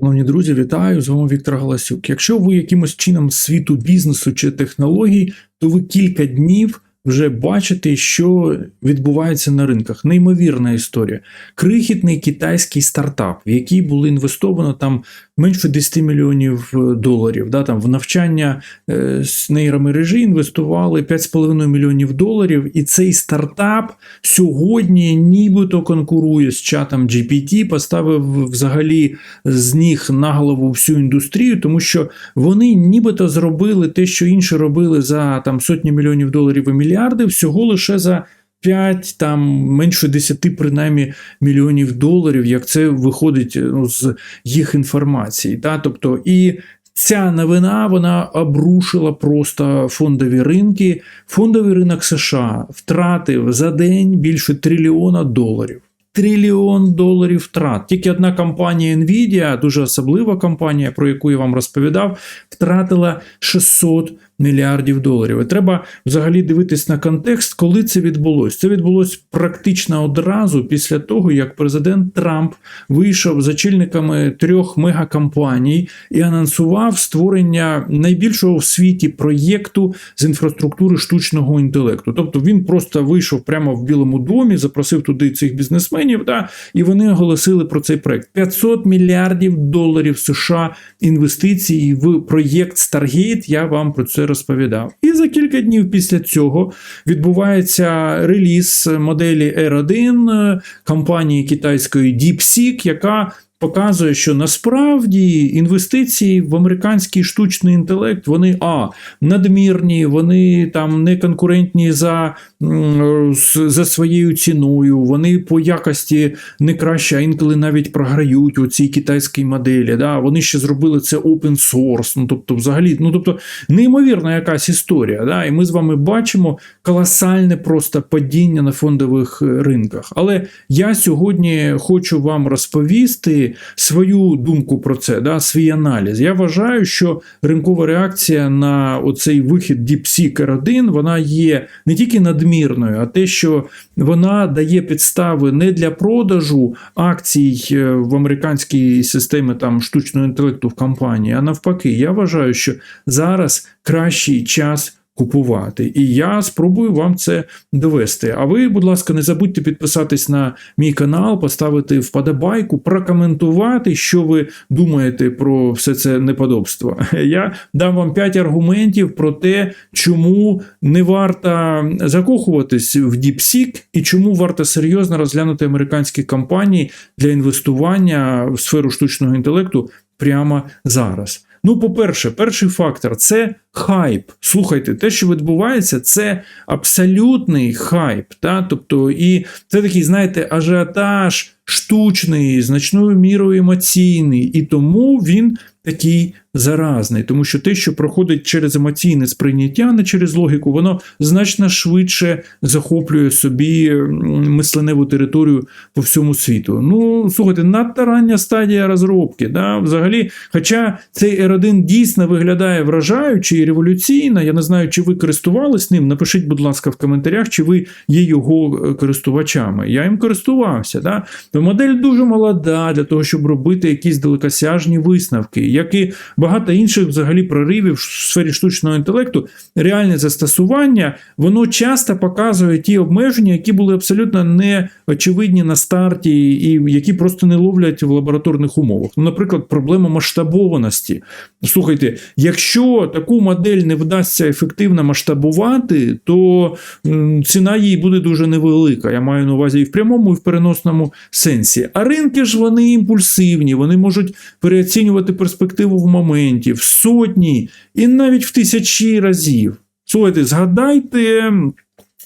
Шановні друзі, вітаю! З вами Віктор Галасюк. Якщо ви якимось чином світу бізнесу чи технологій, то ви кілька днів вже бачите, що відбувається на ринках. Неймовірна історія. Крихітний китайський стартап, в який було інвестовано там менше 10 мільйонів доларів. Да, там В навчання е, з нейромережі інвестували 5,5 мільйонів доларів, і цей стартап сьогодні нібито конкурує з чатом GPT, поставив взагалі з них на голову всю індустрію, тому що вони нібито зробили те, що інші робили за там сотні мільйонів доларів і мільярди, всього лише за 5, там менше 10 принаймні мільйонів доларів, як це виходить ну, з їх інформації. Та? Тобто, і Ця новина вона обрушила просто фондові ринки. Фондовий ринок США втратив за день більше трильйона доларів. Трильйон доларів втрат. Тільки одна компанія Nvidia, дуже особлива компанія, про яку я вам розповідав, втратила 600 мільярдів доларів. І треба взагалі дивитись на контекст, коли це відбулося. Це відбулося практично одразу після того, як президент Трамп вийшов з очільниками трьох мегакомпаній і анонсував створення найбільшого в світі проєкту з інфраструктури штучного інтелекту. Тобто він просто вийшов прямо в Білому домі, запросив туди цих бізнесменів, да, і вони оголосили про цей проєкт. 500 мільярдів доларів США інвестицій в проєкт Stargate. Я вам про це розповідав. І за кілька днів після цього відбувається реліз моделі R1 компанії китайської DeepSeek, яка Показує, що насправді інвестиції в американський штучний інтелект вони а надмірні, вони там не конкурентні за за своєю ціною, вони по якості не краще, а інколи навіть програють у цій китайській моделі. Да? Вони ще зробили це open source, ну тобто, взагалі, ну тобто неймовірна якась історія. Да? І ми з вами бачимо колосальне просто падіння на фондових ринках. Але я сьогодні хочу вам розповісти свою думку про це, да, свій аналіз. Я вважаю, що ринкова реакція на оцей вихід DeepSeek R1, вона є не тільки надмірною, а те, що вона дає підстави не для продажу акцій е, в американській системі там штучного інтелекту в компанії, а навпаки, я вважаю, що зараз кращий час купувати. І я спробую вам це довести. А ви, будь ласка, не забудьте підписатись на мій канал, поставити вподобайку, прокоментувати, що ви думаєте про все це неподобство. Я дам вам 5 аргументів про те, чому не варто закохуватись в DeepSeek і чому варто серйозно розглянути американські компанії для інвестування в сферу штучного інтелекту прямо зараз. Ну, по-перше, перший фактор це хайп. Слухайте, те, що відбувається, це абсолютний хайп. Та? Тобто, і це такий, знаєте, ажіотаж штучний, значною мірою емоційний, і тому він такий заразний, тому що те, що проходить через емоційне сприйняття, не через логіку, воно значно швидше захоплює собі мисленеву територію по всьому світу. Ну, слухайте, надто рання стадія розробки. Да? Взагалі, хоча цей R1 дійсно виглядає вражаюче і революційно, я не знаю, чи ви користувались ним. Напишіть, будь ласка, в коментарях, чи ви є його е, користувачами. Я їм користувався. Да? То модель дуже молода для того, щоб робити якісь далекосяжні висновки, як і багато інших взагалі проривів в сфері штучного інтелекту, реальне застосування, воно часто показує ті обмеження, які були абсолютно неочевидні на старті, і які просто не ловлять в лабораторних умовах. Ну, Наприклад, проблема масштабованості. Слухайте, якщо таку модель не вдасться ефективно масштабувати, то ціна її буде дуже невелика. Я маю на увазі і в прямому, і в переносному сенсі. А ринки ж вони імпульсивні, вони можуть переоцінювати перспективу в момент в сотні і навіть в тисячі разів. Слухайте, згадайте.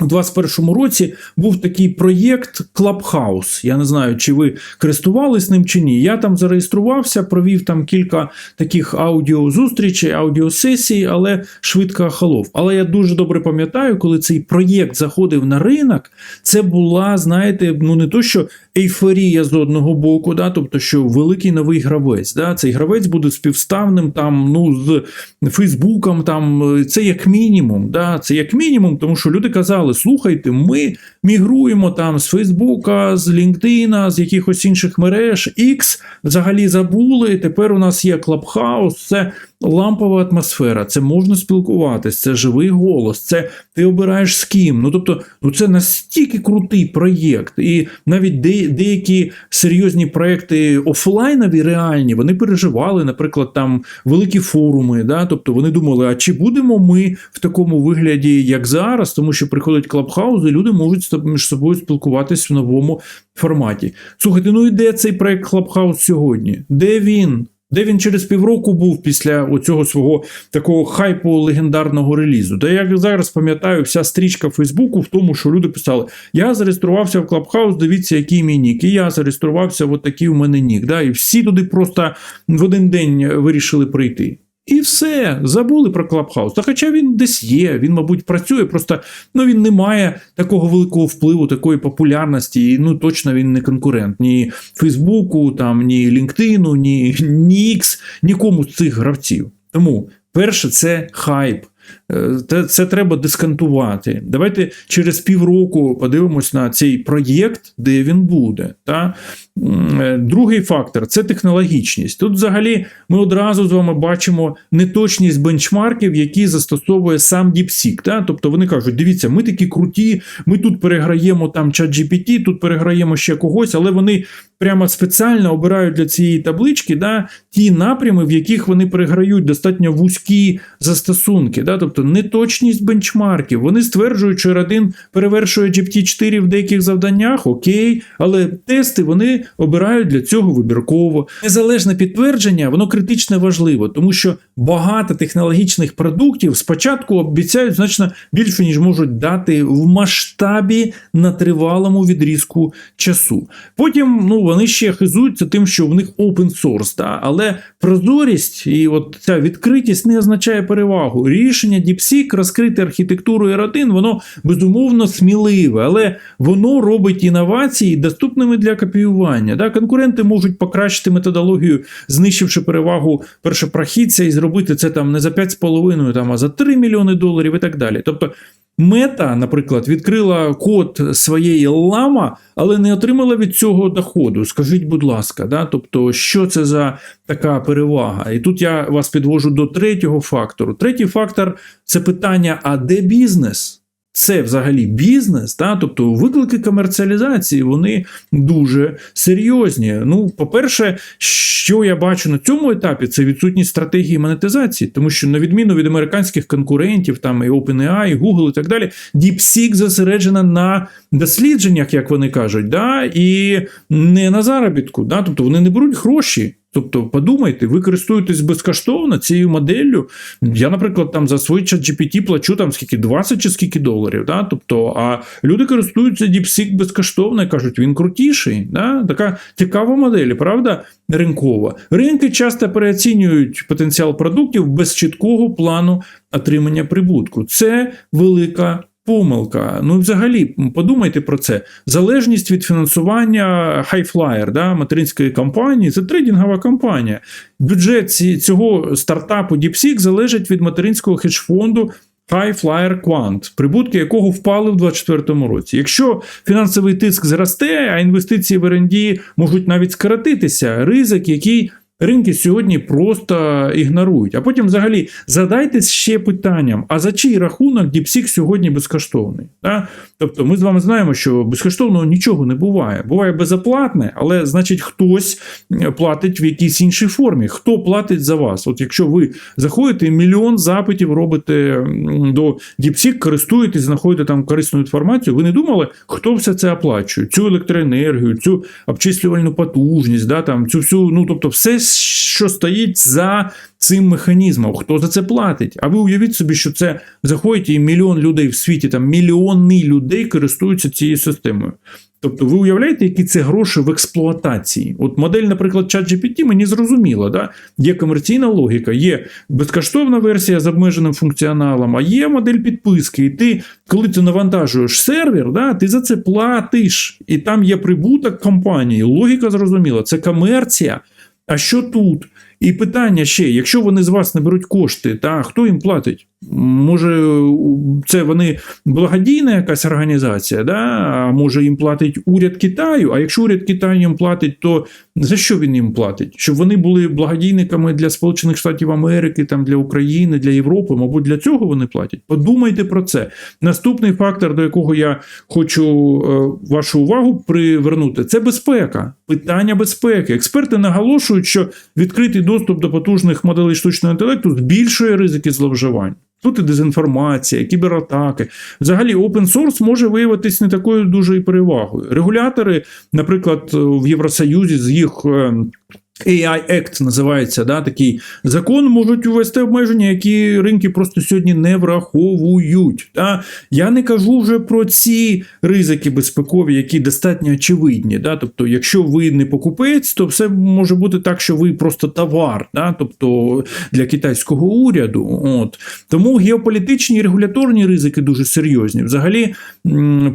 У 2021 році був такий проєкт Clubhouse. Я не знаю, чи ви користувались ним чи ні. Я там зареєструвався, провів там кілька таких аудіозустрічей, аудіосесій, але швидко охолов. Але я дуже добре пам'ятаю, коли цей проєкт заходив на ринок, це була, знаєте, ну не то, що ейфорія з одного боку, да, тобто, що великий новий гравець. Да, Цей гравець буде співставним там, ну, з Фейсбуком. Там, Це як мінімум. Да, Це як мінімум, тому що люди казали сказали: слухайте, ми мігруємо там з Фейсбука, з LinkedIn, з якихось інших мереж, X взагалі забули. Тепер у нас є Клабхаус, це лампова атмосфера, це можна спілкуватись, це живий голос, це ти обираєш з ким. Ну тобто, ну це настільки крутий проєкт, і навіть де, деякі серйозні проекти офлайнові, реальні, вони переживали, наприклад, там великі форуми. Да? Тобто вони думали, а чи будемо ми в такому вигляді, як зараз, тому що приходить Клабхаус, і люди можуть між собою спілкуватись в новому форматі. Слухайте, ну і де цей проект Клабхаус сьогодні? Де він? Де він через півроку був після оцього свого такого хайпу легендарного релізу? Та я зараз пам'ятаю, вся стрічка Фейсбуку в тому, що люди писали: Я зареєструвався в Клабхаус, дивіться, який мій нік. І я зареєструвався, от такий у мене нік. Да? І всі туди просто в один день вирішили прийти. І все, забули про Клабхаус. Та хоча він десь є, він, мабуть, працює, просто ну, він не має такого великого впливу, такої популярності, і ну точно він не конкурент ні Фейсбуку, там, ні LinkedIn, ні Нікс, нікому з цих гравців. Тому перше, це хайп. Це, це треба дисконтувати. Давайте через півроку подивимось на цей проєкт, де він буде. Та? Другий фактор це технологічність. Тут, взагалі, ми одразу з вами бачимо неточність бенчмарків, які застосовує сам DeepSeek. Та? Тобто вони кажуть: дивіться, ми такі круті, ми тут переграємо там ChatGPT, тут переграємо ще когось, але вони прямо спеціально обирають для цієї таблички да, ті напрями, в яких вони переграють достатньо вузькі застосунки. Да? Тобто неточність бенчмарків. Вони стверджують, що R1 перевершує GPT-4 в деяких завданнях, окей, але тести вони обирають для цього вибірково. Незалежне підтвердження, воно критично важливо, тому що багато технологічних продуктів спочатку обіцяють значно більше, ніж можуть дати в масштабі на тривалому відрізку часу. Потім ну, вони ще хизуються тим, що в них open source, да? але прозорість і от ця відкритість не означає перевагу. Рішення DeepSeek розкрити архітектуру R1, воно безумовно сміливе, але воно робить інновації доступними для копіювання. Да? Конкуренти можуть покращити методологію, знищивши перевагу першопрохідця і зробити це там не за 5,5, там, а за 3 мільйони доларів і так далі. Тобто Мета, наприклад, відкрила код своєї лама, але не отримала від цього доходу. Скажіть, будь ласка, да? тобто, що це за така перевага? І тут я вас підвожу до третього фактору. Третій фактор це питання: а де бізнес? Це взагалі бізнес, та? тобто виклики комерціалізації, вони дуже серйозні. Ну, по-перше, що я бачу на цьому етапі, це відсутність стратегії монетизації, тому що, на відміну від американських конкурентів, там і OpenAI, і Google і так далі, DeepSeek зосереджена на дослідженнях, як вони кажуть, да? і не на заробітку. Да? Тобто вони не беруть гроші. Тобто, подумайте, ви користуєтесь безкоштовно цією моделлю. Я, наприклад, там за свій чат GPT плачу там скільки 20 чи скільки доларів. Да? Тобто, а люди користуються DeepSeek безкоштовно і кажуть, він крутіший. Да? Така цікава модель, правда, ринкова. Ринки часто переоцінюють потенціал продуктів без чіткого плану отримання прибутку. Це велика помилка. Ну, взагалі, подумайте про це. Залежність від фінансування Highflyer, да, материнської компанії, це трейдингова компанія. Бюджет цього стартапу DeepSeek залежить від материнського хедж-фонду High Flyer Quant, прибутки якого впали в 2024 році. Якщо фінансовий тиск зросте, а інвестиції в R&D можуть навіть скоротитися, ризик, який Ринки сьогодні просто ігнорують. А потім, взагалі, задайтесь ще питанням: а за чий рахунок DeepSeek сьогодні безкоштовний? Да? Тобто, ми з вами знаємо, що безкоштовного нічого не буває. Буває безоплатне, але значить хтось платить в якійсь іншій формі. Хто платить за вас? От якщо ви заходите, мільйон запитів робите до DeepSeek, користуєтесь, знаходите там корисну інформацію, ви не думали, хто все це оплачує? Цю електроенергію, цю обчислювальну потужність, да, там, цю всю, ну тобто, все що стоїть за цим механізмом, хто за це платить. А ви уявіть собі, що це заходить і мільйон людей в світі, там мільйони людей користуються цією системою. Тобто, ви уявляєте, які це гроші в експлуатації? От модель, наприклад, ChatGPT мені зрозуміла, да? є комерційна логіка, є безкоштовна версія з обмеженим функціоналом, а є модель підписки. І ти, коли ти навантажуєш сервер, да, ти за це платиш. І там є прибуток компанії. Логіка зрозуміла, це комерція. А що тут? І питання ще: якщо вони з вас не беруть кошти, та хто їм платить? Може, це вони благодійна якась організація, да? а може їм платить уряд Китаю. А якщо уряд Китаю їм платить, то за що він їм платить? Щоб вони були благодійниками для Сполучених Штатів Америки, там для України, для Європи, мабуть, для цього вони платять. Подумайте про це. Наступний фактор, до якого я хочу е, вашу увагу привернути, це безпека. Питання безпеки. Експерти наголошують, що відкритий доступ до потужних моделей штучного інтелекту збільшує ризики зловживань. Тут і дезінформація, кібератаки. Взагалі, open source може виявитись не такою дуже і перевагою. Регулятори, наприклад, в Євросоюзі з їх е, AI Act називається да, такий закон, можуть ввести обмеження, які ринки просто сьогодні не враховують. Да. Я не кажу вже про ці ризики безпекові, які достатньо очевидні. Да. Тобто, якщо ви не покупець, то все може бути так, що ви просто товар, да. тобто для китайського уряду. От. Тому геополітичні і регуляторні ризики дуже серйозні. Взагалі,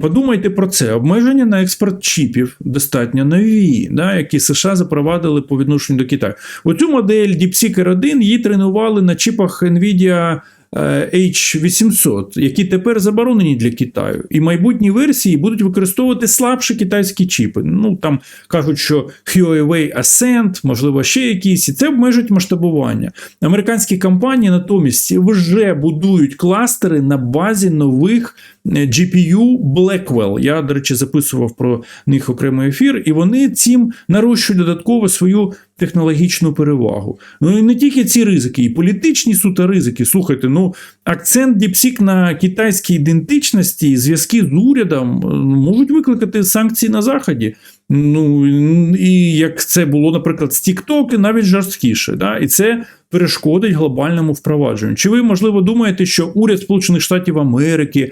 подумайте про це. Обмеження на експорт чіпів достатньо нові, да, які США запровадили по відношенню відношенню до Китаю. Оцю модель DeepSeek R1 її тренували на чіпах NVIDIA H800, які тепер заборонені для Китаю, і майбутні версії будуть використовувати слабші китайські чіпи. Ну там кажуть, що Huawei Ascent, можливо, ще якісь, і це обмежить масштабування. Американські компанії натомість вже будують кластери на базі нових GPU Blackwell. Я, до речі, записував про них окремий ефір, і вони цим нарощують додатково свою технологічну перевагу. Ну і не тільки ці ризики, і політичні суто ризики. Слухайте, ну акцент Діпсік на китайській ідентичності і зв'язки з урядом можуть викликати санкції на Заході. Ну і як це було, наприклад, з TikTok, навіть жорсткіше. Да? І це перешкодить глобальному впровадженню. Чи ви, можливо, думаєте, що уряд Сполучених Штатів Америки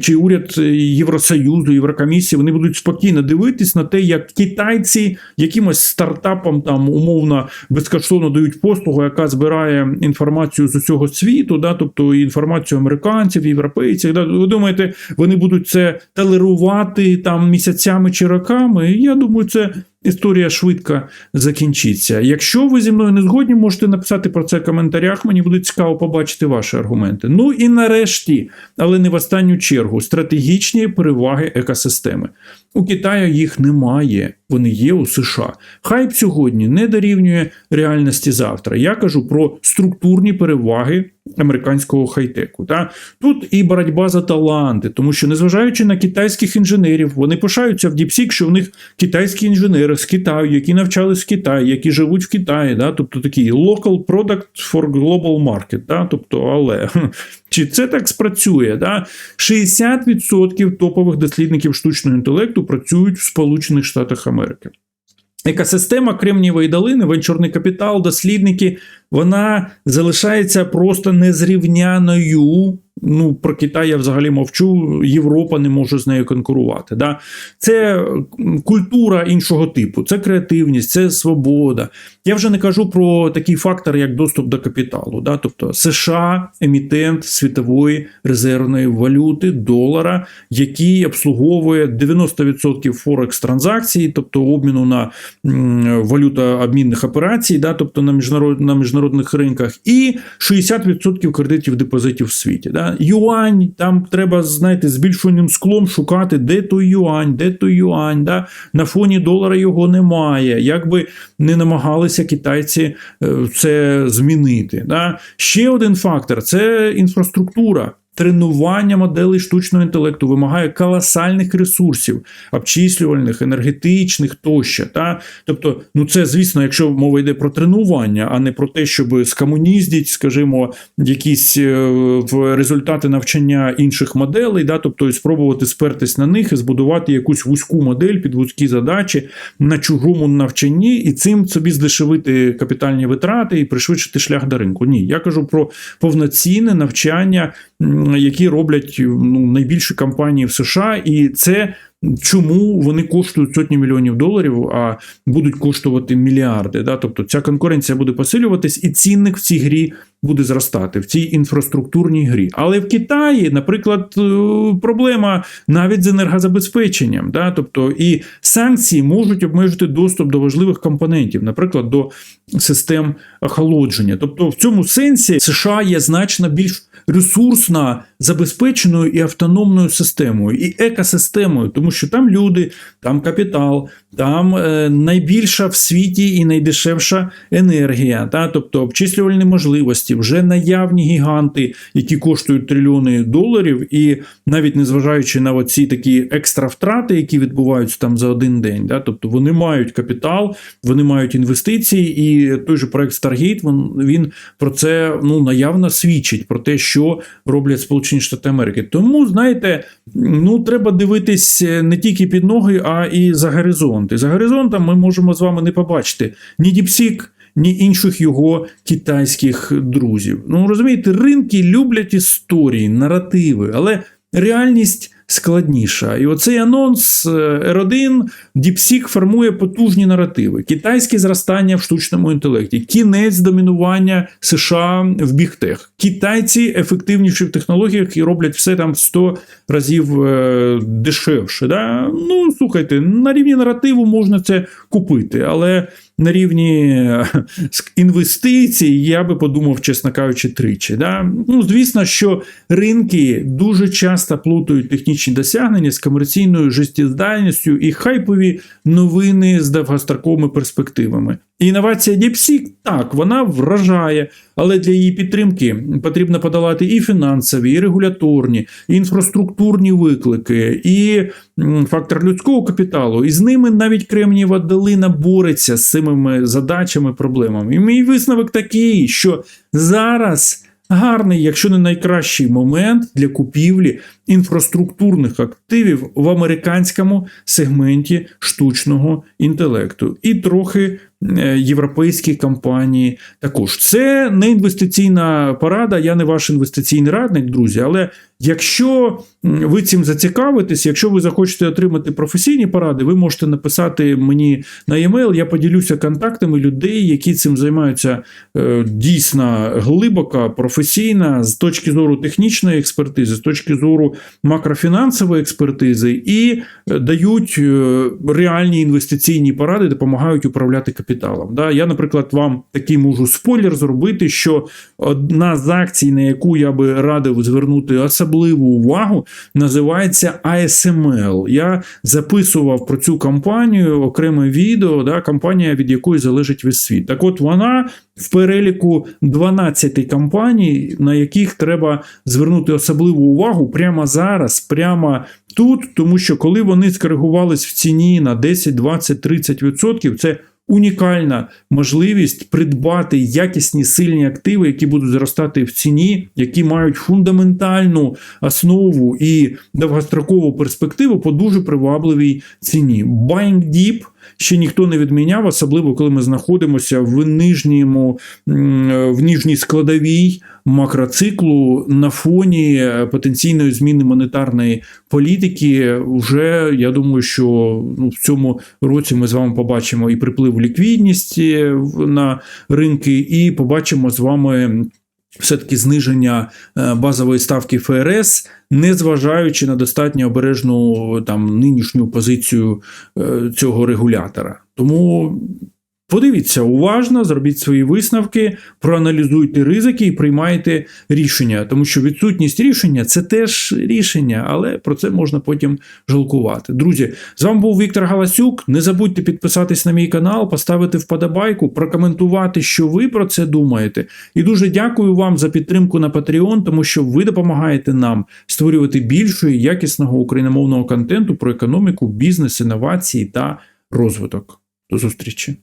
чи уряд Євросоюзу, Єврокомісії вони будуть спокійно дивитись на те, як китайці якимось стартапам там умовно безкоштовно дають послугу, яка збирає інформацію з усього світу, да, тобто інформацію американців, європейців. Да? Ви думаєте, вони будуть це толерувати там місяцями чи роками? Я думаю, це історія швидко закінчиться. Якщо ви зі мною не згодні, можете написати про це в коментарях. Мені буде цікаво побачити ваші аргументи. Ну і нарешті, але не в останню чергу, стратегічні переваги екосистеми. У Китаю їх немає, вони є у США. Хайп сьогодні не дорівнює реальності завтра. Я кажу про структурні переваги американського хай-теку. Та? Тут і боротьба за таланти, тому що, незважаючи на китайських інженерів, вони пишаються в DeepSeek, що в них китайські інженери з Китаю, які навчались в Китаї, які живуть в Китаї, да? тобто такий local product for global market. Да? Тобто, але чи це так спрацює? Да? 60% топових дослідників штучного інтелекту працюють в Сполучених Штатах Америки. Екосистема Кремнієвої долини, венчурний капітал, дослідники, вона залишається просто незрівняною Ну, про Китай я взагалі мовчу, Європа не може з нею конкурувати. Да? Це культура іншого типу, це креативність, це свобода. Я вже не кажу про такий фактор, як доступ до капіталу. Да? Тобто США, емітент світової резервної валюти, долара, який обслуговує 90% форекс транзакцій, тобто обміну на валютообмінних операцій, да? тобто на міжнародних ринках, і 60% кредитів депозитів в світі. Да? Юань, там треба, знаєте, збільшеним склом шукати, де той юань, де той юань. Да? На фоні долара його немає. Як би не намагалися китайці е, це змінити. Да? Ще один фактор це інфраструктура. Тренування моделей штучного інтелекту вимагає колосальних ресурсів, обчислювальних, енергетичних тощо. Та? Тобто, ну це, звісно, якщо мова йде про тренування, а не про те, щоб скомуніздіть, скажімо, якісь е, результати навчання інших моделей, да? тобто спробувати спертись на них і збудувати якусь вузьку модель під вузькі задачі на чужому навчанні, і цим собі здешевити капітальні витрати і пришвидшити шлях до ринку. Ні, я кажу про повноцінне навчання які роблять ну, найбільші компанії в США, і це чому вони коштують сотні мільйонів доларів, а будуть коштувати мільярди. Да? Тобто ця конкуренція буде посилюватись, і цінник в цій грі буде зростати в цій інфраструктурній грі. Але в Китаї, наприклад, е, проблема навіть з енергозабезпеченням. Да? Тобто і санкції можуть обмежити доступ до важливих компонентів, наприклад, до систем охолодження. Тобто, в цьому сенсі США є значно більш ресурсно забезпеченою і автономною системою, і екосистемою, тому що там люди, там капітал, там е, найбільша в світі і найдешевша енергія, та, тобто обчислювальні можливості, вже наявні гіганти, які коштують трильйони доларів, і навіть незважаючи на оці такі екстра втрати, які відбуваються там за один день, да, тобто вони мають капітал, вони мають інвестиції, і той же проект Stargate, він, він про це ну, наявно свідчить, про те, що роблять Сполучені Штати Америки. Тому, знаєте, ну треба дивитись не тільки під ноги, а і за горизонт. За горизонтом ми можемо з вами не побачити ні Діпсік, ні інших його китайських друзів. Ну розумієте, ринки люблять історії, наративи, але реальність складніша. І оцей анонс е, R1 DeepSeek формує потужні наративи: китайське зростання в штучному інтелекті, кінець домінування США в бігтех. Китайці ефективніші в технологіях і роблять все там в 100 разів е, дешевше. Да? Ну, слухайте, на рівні наративу можна це купити, але на рівні е, інвестицій я би подумав, чесно кажучи, тричі. Да? Ну, звісно, що ринки дуже часто плутають технічні досягнення з комерційною життєздатністю і хайпові новини з довгостроковими перспективами. Інновація DeepSeek, так, вона вражає, але для її підтримки потрібно подолати і фінансові, і регуляторні, і інфраструктурні виклики, і фактор людського капіталу. І з ними навіть Кремнієва долина бореться з цими задачами, проблемами. І мій висновок такий, що зараз. Гарний, якщо не найкращий момент для купівлі інфраструктурних активів в американському сегменті штучного інтелекту, і трохи європейські компанії також. Це не інвестиційна порада, я не ваш інвестиційний радник, друзі. Але якщо ви цим зацікавитесь, якщо ви захочете отримати професійні поради, ви можете написати мені на e-mail, Я поділюся контактами людей, які цим займаються е, дійсно глибоко, професійно, з точки зору технічної експертизи, з точки зору макрофінансової експертизи і е, дають е, реальні інвестиційні поради, допомагають управляти капіталом. Да? Я, наприклад, вам такий можу спойлер зробити, що одна з акцій, на яку я би радив звернути особливу увагу, називається ASML. Я записував про цю компанію окреме відео, да, компанія, від якої залежить весь світ. Так от вона в переліку 12 компаній, на яких треба звернути особливу увагу прямо зараз, прямо тут, тому що коли вони скоригувались в ціні на 10, 20, 30%, це унікальна можливість придбати якісні сильні активи, які будуть зростати в ціні, які мають фундаментальну основу і довгострокову перспективу по дуже привабливій ціні. Buying Deep – ще ніхто не відміняв, особливо коли ми знаходимося в нижньому, в нижній складовій макроциклу на фоні потенційної зміни монетарної політики. Вже я думаю, що ну, в цьому році ми з вами побачимо і приплив ліквідності на ринки, і побачимо з вами все-таки зниження е, базової ставки ФРС, незважаючи на достатньо обережну там нинішню позицію е, цього регулятора. Тому Подивіться уважно, зробіть свої висновки, проаналізуйте ризики і приймайте рішення, тому що відсутність рішення це теж рішення, але про це можна потім жалкувати. Друзі, з вами був Віктор Галасюк. Не забудьте підписатись на мій канал, поставити вподобайку, прокоментувати, що ви про це думаєте. І дуже дякую вам за підтримку на Patreon, тому що ви допомагаєте нам створювати більше якісного україномовного контенту про економіку, бізнес, інновації та розвиток. До зустрічі!